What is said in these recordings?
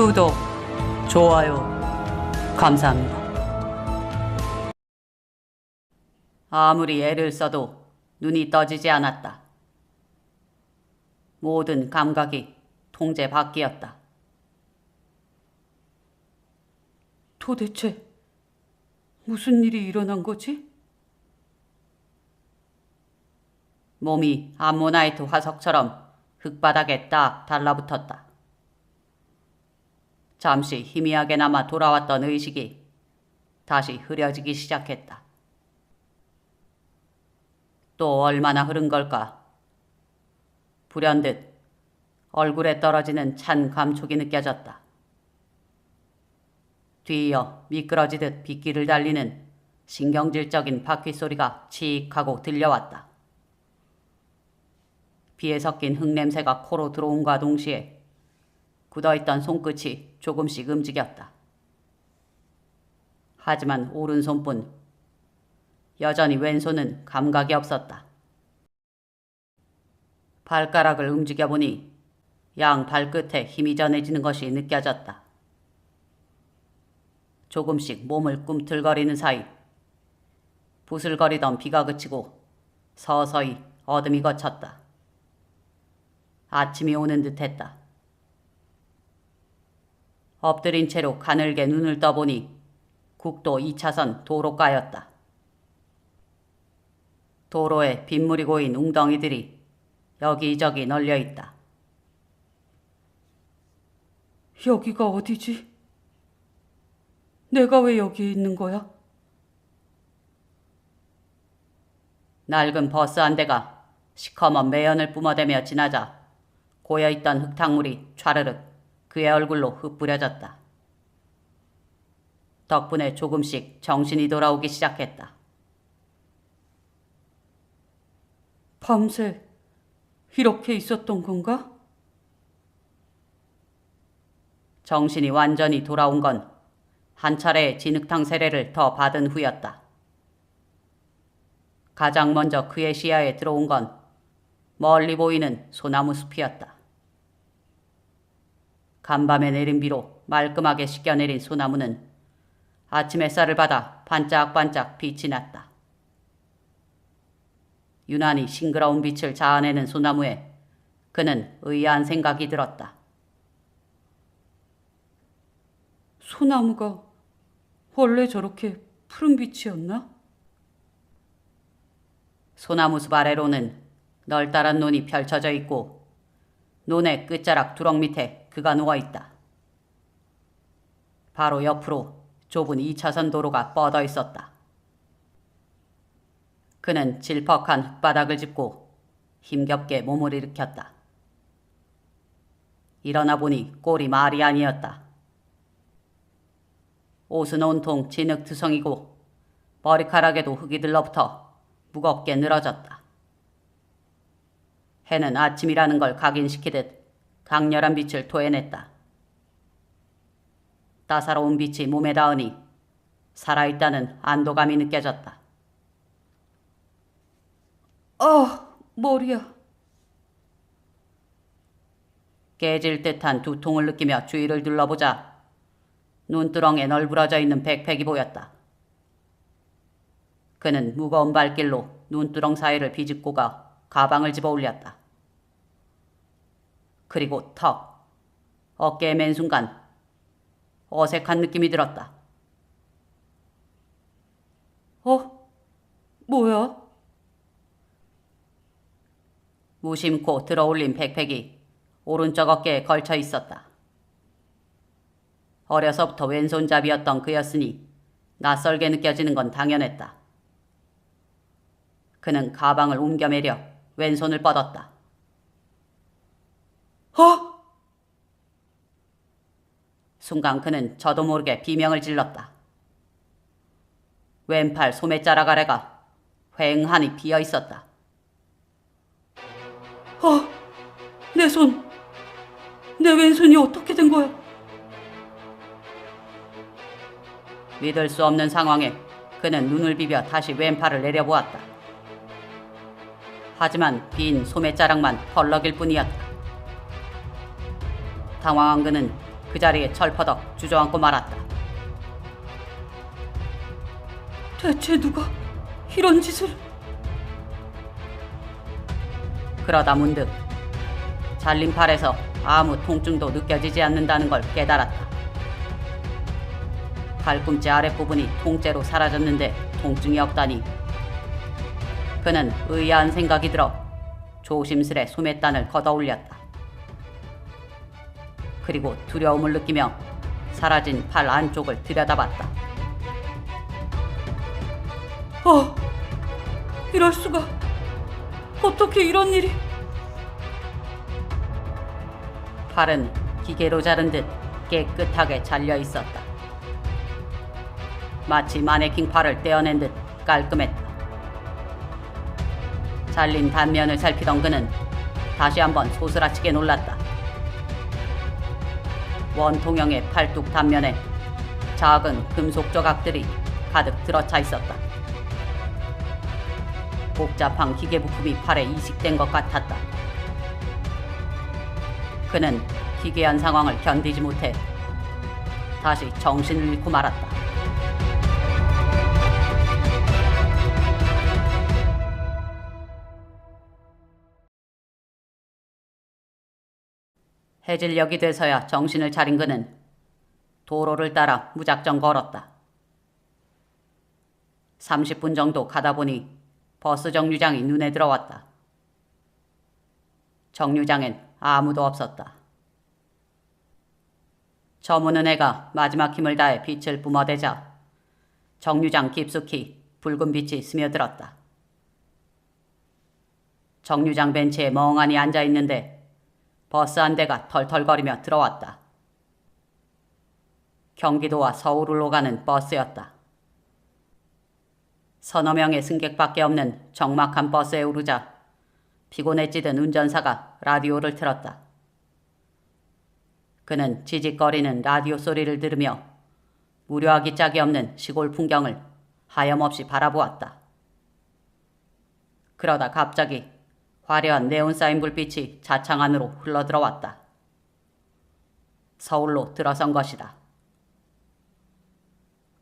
구독, 좋아요, 감사합니다. 아무리 애를 써도 눈이 떠지지 않았다. 모든 감각이 통제 밖이었다. 도대체 무슨 일이 일어난 거지? 몸이 암모나이트 화석처럼 흙바닥에 딱 달라붙었다. 잠시 희미하게나마 돌아왔던 의식이 다시 흐려지기 시작했다. 또 얼마나 흐른 걸까? 불현듯 얼굴에 떨어지는 찬 감촉이 느껴졌다. 뒤이어 미끄러지듯 빗길을 달리는 신경질적인 바퀴 소리가 칙 하고 들려왔다. 비에 섞인 흙냄새가 코로 들어온과 동시에 굳어있던 손끝이 조금씩 움직였다. 하지만 오른손뿐 여전히 왼손은 감각이 없었다. 발가락을 움직여 보니 양 발끝에 힘이 전해지는 것이 느껴졌다. 조금씩 몸을 꿈틀거리는 사이 부슬거리던 비가 그치고 서서히 어둠이 걷혔다. 아침이 오는 듯했다. 엎드린 채로 가늘게 눈을 떠보니 국도 2차선 도로가였다. 도로에 빗물이 고인 웅덩이들이 여기저기 널려 있다. 여기가 어디지? 내가 왜 여기 있는 거야? 낡은 버스 한 대가 시커먼 매연을 뿜어대며 지나자 고여있던 흙탕물이 좌르륵 그의 얼굴로 흩뿌려졌다. 덕분에 조금씩 정신이 돌아오기 시작했다. 밤새 이렇게 있었던 건가? 정신이 완전히 돌아온 건 한 차례의 진흙탕 세례를 더 받은 후였다. 가장 먼저 그의 시야에 들어온 건 멀리 보이는 소나무 숲이었다. 간밤에 내린 비로 말끔하게 씻겨내린 소나무는 아침 햇살을 받아 반짝반짝 빛이 났다. 유난히 싱그러운 빛을 자아내는 소나무에 그는 의아한 생각이 들었다. 소나무가 원래 저렇게 푸른 빛이었나? 소나무 숲 아래로는 널따란 논이 펼쳐져 있고 논의 끝자락 두렁 밑에 그가 누워 있다. 바로 옆으로 좁은 2차선 도로가 뻗어 있었다. 그는 질퍽한 흙바닥을 짚고 힘겹게 몸을 일으켰다. 일어나 보니 꼴이 말이 아니었다. 옷은 온통 진흙투성이고 머리카락에도 흙이 들러붙어 무겁게 늘어졌다. 해는 아침이라는 걸 각인시키듯 강렬한 빛을 토해냈다. 따사로운 빛이 몸에 닿으니 살아있다는 안도감이 느껴졌다. 어, 머리야. 깨질 듯한 두통을 느끼며 주위를 둘러보자 눈두렁에 널브러져 있는 백팩이 보였다. 그는 무거운 발길로 눈두렁 사이를 비집고 가 가방을 집어 올렸다. 그리고 턱, 어깨에 맨 순간 어색한 느낌이 들었다. 어? 뭐야? 무심코 들어올린 백팩이 오른쪽 어깨에 걸쳐 있었다. 어려서부터 왼손잡이였던 그였으니 낯설게 느껴지는 건 당연했다. 그는 가방을 옮겨매려 왼손을 뻗었다. 어? 순간 그는 저도 모르게 비명을 질렀다. 왼팔 소매자락 아래가 휑하니 비어 있었다. 어, 내 손, 내 왼손이 어떻게 된 거야? 믿을 수 없는 상황에 그는 눈을 비벼 다시 왼팔을 내려보았다. 하지만 빈 소매자락만 펄럭일 뿐이었다. 당황한 그는 그 자리에 철퍼덕 주저앉고 말았다. 대체 누가 이런 짓을? 그러다 문득 잘린 팔에서 아무 통증도 느껴지지 않는다는 걸 깨달았다. 발꿈치 아랫부분이 통째로 사라졌는데 통증이 없다니. 그는 의아한 생각이 들어 조심스레 소매단을 걷어올렸다. 그리고 두려움을 느끼며 사라진 팔 안쪽을 들여다봤다. 어, 이럴 수가. 어떻게 이런 일이? 팔은 기계로 자른 듯 깨끗하게 잘려 있었다. 마치 마네킹 팔을 떼어낸 듯 깔끔했다. 잘린 단면을 살피던 그는 다시 한번 소스라치게 놀랐다. 원통형의 팔뚝 단면에 작은 금속 조각들이 가득 들어차 있었다. 복잡한 기계 부품이 팔에 이식된 것 같았다. 그는 기괴한 상황을 견디지 못해 다시 정신을 잃고 말았다. 해질녘이 돼서야 정신을 차린 그는 도로를 따라 무작정 걸었다. 30분 정도 가다 보니 버스 정류장이 눈에 들어왔다. 정류장엔 아무도 없었다. 저무는 애가 마지막 힘을 다해 빛을 뿜어대자 정류장 깊숙이 붉은 빛이 스며들었다. 정류장 벤치에 멍하니 앉아 있는데 버스 한 대가 털털거리며 들어왔다. 경기도와 서울을 오가는 버스였다. 서너 명의 승객밖에 없는 적막한 버스에 오르자 피곤에 찌든 운전사가 라디오를 틀었다. 그는 지직거리는 라디오 소리를 들으며 무료하기 짝이 없는 시골 풍경을 하염없이 바라보았다. 그러다 갑자기 화려한 네온 사인 불빛이 자창 안으로 흘러들어왔다. 서울로 들어선 것이다.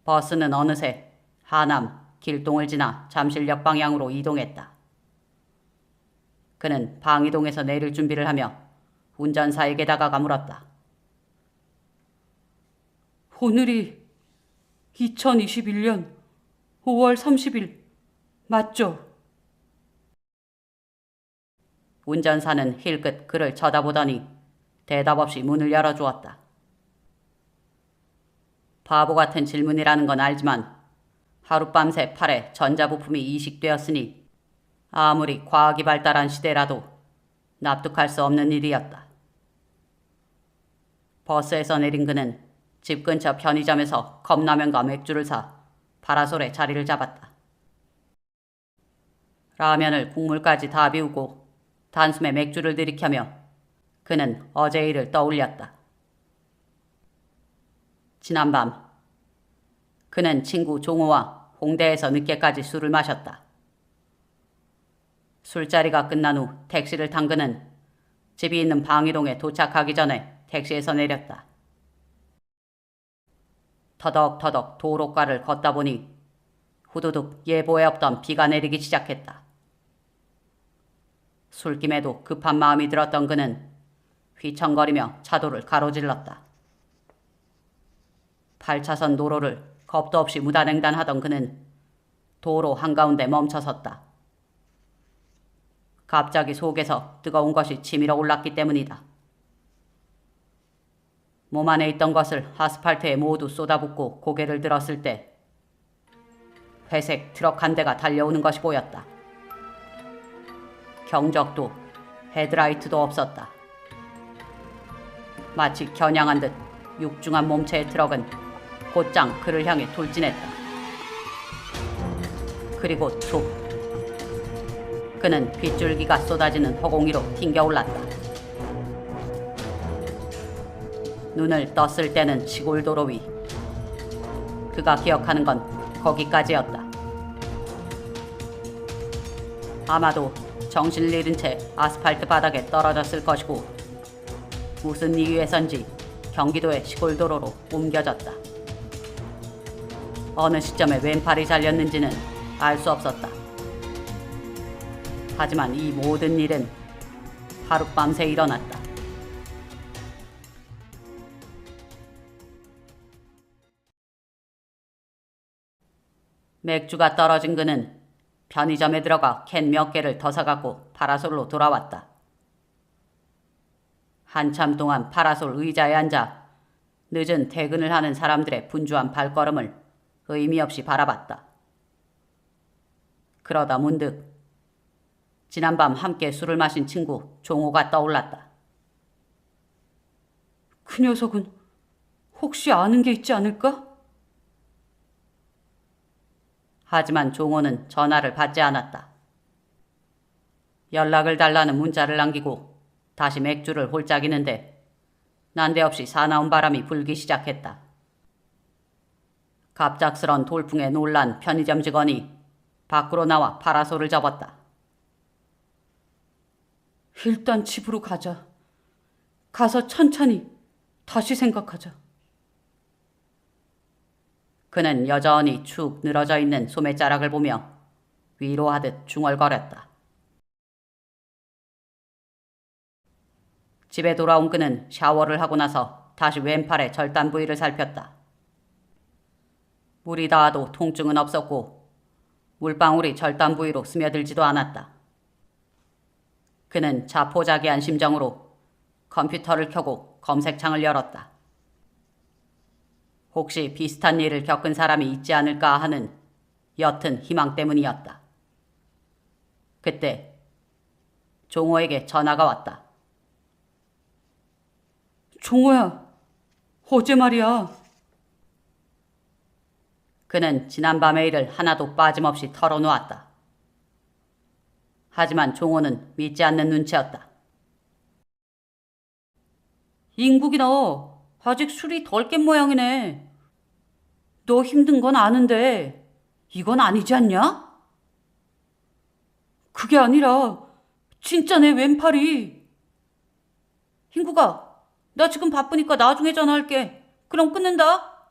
버스는 어느새 하남, 길동을 지나 잠실역 방향으로 이동했다. 그는 방이동에서 내릴 준비를 하며 운전사에게 다가가 물었다. 오늘이 2021년 5월 30일 맞죠? 운전사는 힐끗 그를 쳐다보더니 대답 없이 문을 열어주었다. 바보 같은 질문이라는 건 알지만 하룻밤새 팔에 전자부품이 이식되었으니 아무리 과학이 발달한 시대라도 납득할 수 없는 일이었다. 버스에서 내린 그는 집 근처 편의점에서 컵라면과 맥주를 사 파라솔에 자리를 잡았다. 라면을 국물까지 다 비우고 단숨에 맥주를 들이켜며 그는 어제 일을 떠올렸다. 지난밤 그는 친구 종호와 홍대에서 늦게까지 술을 마셨다. 술자리가 끝난 후 택시를 탄 그는 집이 있는 방이동에 도착하기 전에 택시에서 내렸다. 터덕터덕 도로가를 걷다 보니 후두둑 예보에 없던 비가 내리기 시작했다. 술김에도 급한 마음이 들었던 그는 휘청거리며 차도를 가로질렀다. 8차선 도로를 겁도 없이 무단횡단하던 그는 도로 한가운데 멈춰섰다. 갑자기 속에서 뜨거운 것이 치밀어 올랐기 때문이다. 몸 안에 있던 것을 아스팔트에 모두 쏟아붓고 고개를 들었을 때 회색 트럭 한 대가 달려오는 것이 보였다. 경적도 헤드라이트도 없었다. 마치 겨냥한 듯 육중한 몸체의 트럭은 곧장 그를 향해 돌진했다. 그리고 툭. 그는 빗줄기가 쏟아지는 허공위로 튕겨 올랐다. 눈을 떴을 때는 시골 도로 위. 그가 기억하는 건 거기까지였다. 아마도 정신을 잃은 채 아스팔트 바닥에 떨어졌을 것이고 무슨 이유에선지 경기도의 시골 도로로 옮겨졌다. 어느 시점에 왼팔이 잘렸는지는 알 수 없었다. 하지만 이 모든 일은 하룻밤새 일어났다. 맥주가 떨어진 그는 편의점에 들어가 캔 몇 개를 더 사갖고 파라솔로 돌아왔다. 한참 동안 파라솔 의자에 앉아 늦은 퇴근을 하는 사람들의 분주한 발걸음을 의미 없이 바라봤다. 그러다 문득 지난밤 함께 술을 마신 친구 종호가 떠올랐다. 그 녀석은 혹시 아는 게 있지 않을까? 하지만 종호는 전화를 받지 않았다. 연락을 달라는 문자를 남기고 다시 맥주를 홀짝이는데 난데없이 사나운 바람이 불기 시작했다. 갑작스런 돌풍에 놀란 편의점 직원이 밖으로 나와 파라솔을 접었다. 일단 집으로 가자. 가서 천천히 다시 생각하자. 그는 여전히 축 늘어져 있는 소매자락을 보며 위로하듯 중얼거렸다. 집에 돌아온 그는 샤워를 하고 나서 다시 왼팔의 절단 부위를 살폈다. 물이 닿아도 통증은 없었고 물방울이 절단 부위로 스며들지도 않았다. 그는 자포자기한 심정으로 컴퓨터를 켜고 검색창을 열었다. 혹시 비슷한 일을 겪은 사람이 있지 않을까 하는 옅은 희망 때문이었다. 그때 종호에게 전화가 왔다. 종호야, 어제 말이야. 그는 지난밤의 일을 하나도 빠짐없이 털어놓았다. 하지만 종호는 믿지 않는 눈치였다. 인국이 너 아직 술이 덜 깬 모양이네. 너 힘든 건 아는데 이건 아니지 않냐? 그게 아니라 진짜 내 왼팔이. 인국아, 나 지금 바쁘니까 나중에 전화할게. 그럼 끊는다.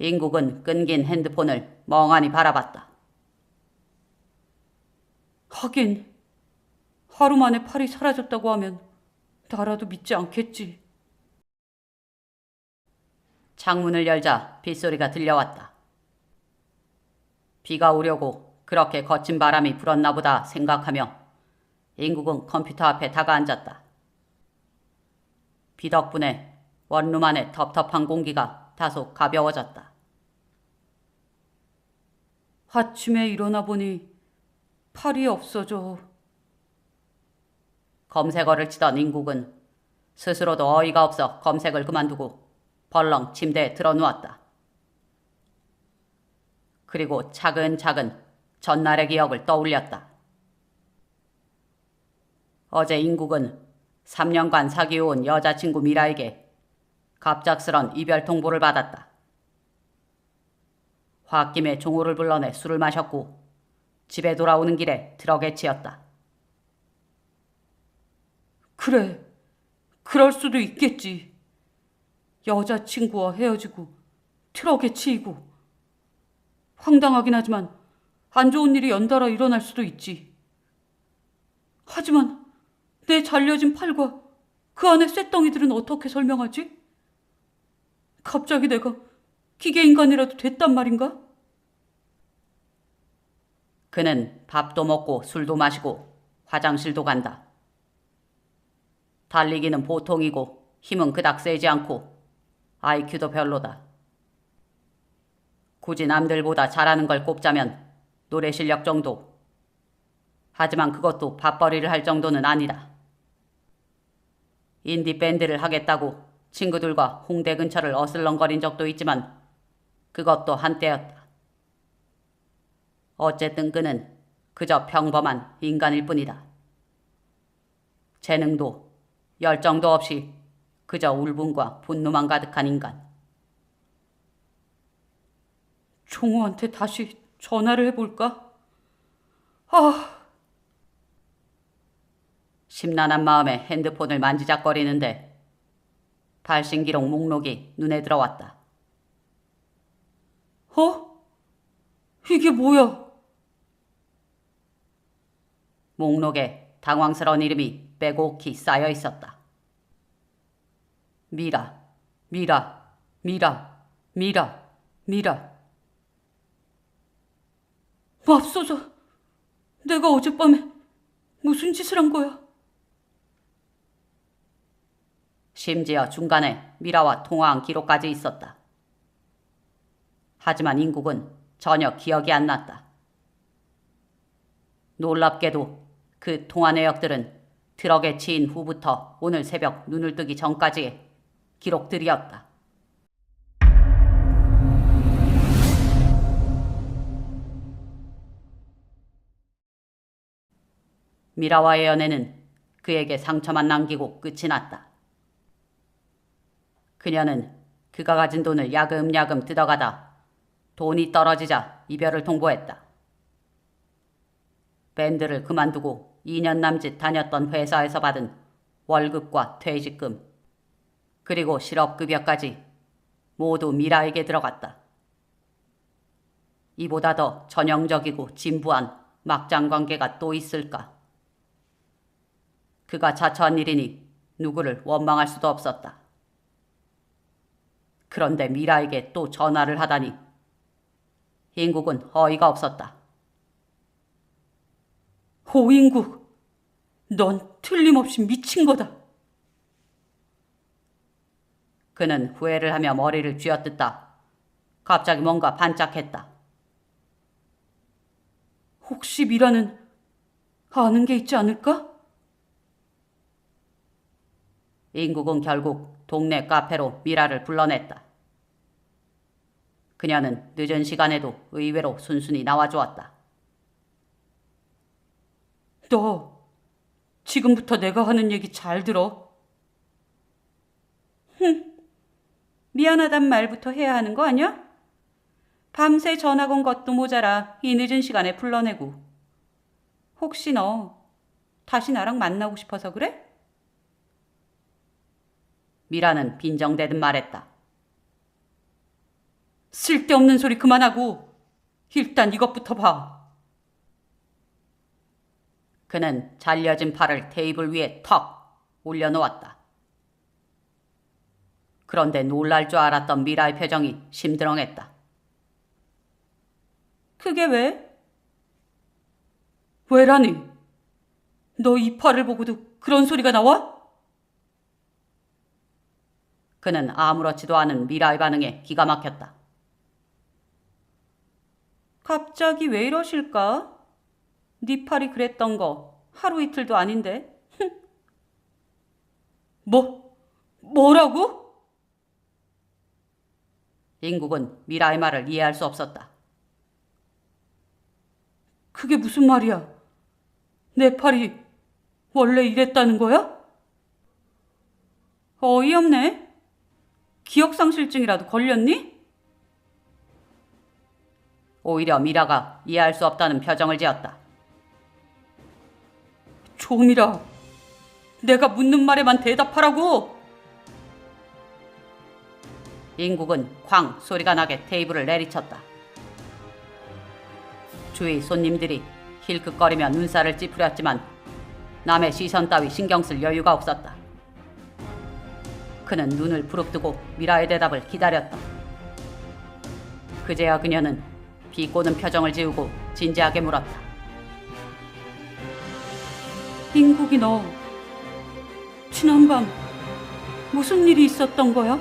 인국은 끊긴 핸드폰을 멍하니 바라봤다. 하긴 하루 만에 팔이 사라졌다고 하면 나라도 믿지 않겠지. 창문을 열자 빗소리가 들려왔다. 비가 오려고 그렇게 거친 바람이 불었나 보다 생각하며 인국은 컴퓨터 앞에 다가앉았다. 비 덕분에 원룸 안의 텁텁한 공기가 다소 가벼워졌다. 아침에 일어나 보니 팔이 없어져. 검색어를 치던 인국은 스스로도 어이가 없어 검색을 그만두고 벌렁 침대에 드러누웠다. 그리고 차근차근 전날의 기억을 떠올렸다. 어제 인국은 3년간 사귀어온 여자친구 미라에게 갑작스런 이별 통보를 받았다. 홧김에 종호를 불러내 술을 마셨고 집에 돌아오는 길에 트럭에 치였다. 그래, 그럴 수도 있겠지. 여자친구와 헤어지고 트럭에 치이고 황당하긴 하지만 안 좋은 일이 연달아 일어날 수도 있지. 하지만 내 잘려진 팔과 그 안에 쇳덩이들은 어떻게 설명하지? 갑자기 내가 기계인간이라도 됐단 말인가? 그는 밥도 먹고 술도 마시고 화장실도 간다. 달리기는 보통이고 힘은 그닥 세지 않고 IQ도 별로다. 굳이 남들보다 잘하는 걸 꼽자면 노래 실력 정도. 하지만 그것도 밥벌이를 할 정도는 아니다. 인디 밴드를 하겠다고 친구들과 홍대 근처를 어슬렁거린 적도 있지만 그것도 한때였다. 어쨌든 그는 그저 평범한 인간일 뿐이다. 재능도 열정도 없이 그저 울분과 분노만 가득한 인간. 종호한테 다시 전화를 해볼까? 아, 심란한 마음에 핸드폰을 만지작거리는데 발신 기록 목록이 눈에 들어왔다. 어? 이게 뭐야? 목록에 당황스러운 이름이 빼곡히 쌓여 있었다. 미라, 미라, 미라, 미라, 미라. 맙소사. 내가 어젯밤에 무슨 짓을 한 거야? 심지어 중간에 미라와 통화한 기록까지 있었다. 하지만 인국은 전혀 기억이 안 났다. 놀랍게도 그 통화 내역들은 트럭에 치인 후부터 오늘 새벽 눈을 뜨기 전까지의 기록들이었다. 미라와의 연애는 그에게 상처만 남기고 끝이 났다. 그녀는 그가 가진 돈을 야금야금 뜯어가다 돈이 떨어지자 이별을 통보했다. 밴드를 그만두고 2년 남짓 다녔던 회사에서 받은 월급과 퇴직금, 그리고 실업급여까지 모두 미라에게 들어갔다. 이보다 더 전형적이고 진부한 막장 관계가 또 있을까? 그가 자처한 일이니 누구를 원망할 수도 없었다. 그런데 미라에게 또 전화를 하다니 인국은 어이가 없었다. 호인국, 넌 틀림없이 미친 거다. 그는 후회를 하며 머리를 쥐어뜯다. 갑자기 뭔가 반짝했다. 혹시 미라는 아는 게 있지 않을까? 인국은 결국 동네 카페로 미라를 불러냈다. 그녀는 늦은 시간에도 의외로 순순히 나와주었다. 너 지금부터 내가 하는 얘기 잘 들어. 흥, 미안하단 말부터 해야 하는 거 아니야? 밤새 전화 건 것도 모자라 이 늦은 시간에 불러내고. 혹시 너 다시 나랑 만나고 싶어서 그래? 미라는 빈정대듯 말했다. 쓸데없는 소리 그만하고 일단 이것부터 봐. 그는 잘려진 팔을 테이블 위에 턱 올려놓았다. 그런데 놀랄 줄 알았던 미라의 표정이 심드렁했다. 그게 왜? 왜라니? 너이 팔을 보고도 그런 소리가 나와? 그는 아무렇지도 않은 미라의 반응에 기가 막혔다. 갑자기 왜 이러실까? 네 팔이 그랬던 거 하루 이틀도 아닌데. 흥. 뭐? 뭐라고? 인국은 미라의 말을 이해할 수 없었다. 그게 무슨 말이야? 내 팔이 원래 이랬다는 거야? 어이없네. 기억상실증이라도 걸렸니? 오히려 미라가 이해할 수 없다는 표정을 지었다. 조미라, 내가 묻는 말에만 대답하라고. 인국은 쾅 소리가 나게 테이블을 내리쳤다. 주위 손님들이 힐끗거리며 눈살을 찌푸렸지만 남의 시선 따위 신경 쓸 여유가 없었다. 그는 눈을 부릅뜨고 미라의 대답을 기다렸다. 그제야 그녀는 비꼬는 표정을 지우고 진지하게 물었다. 인국이 너 지난밤 무슨 일이 있었던 거야?